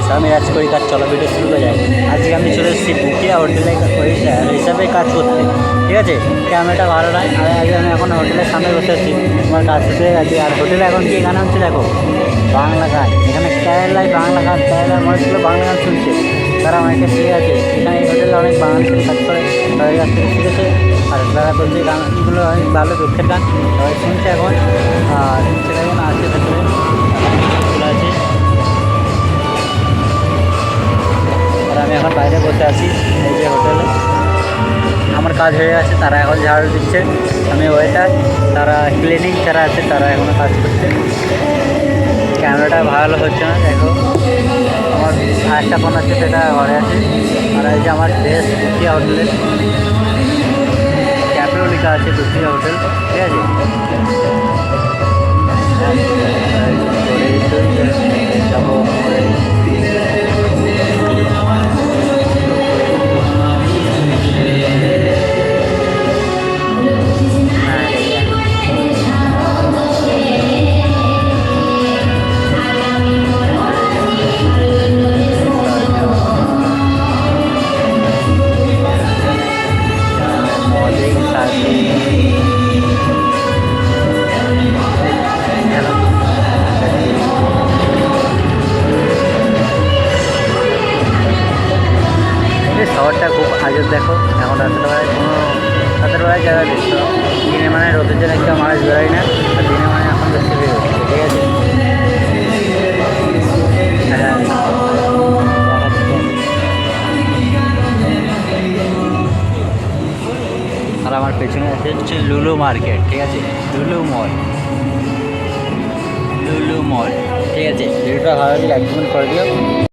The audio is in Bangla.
গাইস আমি রাজ করি কাজ চলো ভিডিও শুরু করে যাই আজকে আমি চলে এসেছি বুকিয়া হোটেলে হিসাবে কাজ করতে। ঠিক আছে? ক্যামেরাটা ভালো নয়, আর আজকে আমি এখন হোটেলের সামনে বসে আছি। আমার কাজ হয়ে গেছে আর হোটেলে এখন কি গান হচ্ছে দেখো? বাংলা গান। এখানে কেরালায় বাংলা গান কেরালার মানুষগুলো বাংলা গান শুনছে। তারা অনেকে শিখে আছে এখানে এই হোটেলে অনেক বাঙালি ছেলে কাজ করে তাদের কাছ থেকে শিখেছে। আর তারা বলছে, গানগুলো অনেক ভালো, দুঃখের গান। সবাই শুনছে এখন। আর বাইরে আছি, এই যে হোটেলে। আমার কাজ হয়ে গেছে তারা এখন ঝাড়ু দিচ্ছে। আমি ওয়েটার, তারা ক্লিনিং যারা আছে, তারা এখনও কাজ করছে। ক্যামেরাটা ভালো হচ্ছে না, দেখো। আমার আরেকটা ফোন আছে, সেটা ঘরে আছে। আর এই যে আমার ড্রেস দুটিয়া হোটেলের ক্যাপেও লেখা আছে দুটিয়া হোটেল। ঠিক আছে? শহরটা দেখো, এখন রাতের বেলায় কোনো রাতের বেলায় যারা দেখছ, দিনে মানে রোদের জন্য একটা মানুষ বেরোয় না, আর দিনে মানে এখন বেশি বের ঠিক আছে? আর আমার পেছনে আছে হচ্ছে লুলু মার্কেট, ঠিক আছে? লুলু মল। লুলু মল, ঠিক আছে? ভিডিওটা ভালো লাগলে করে দিও।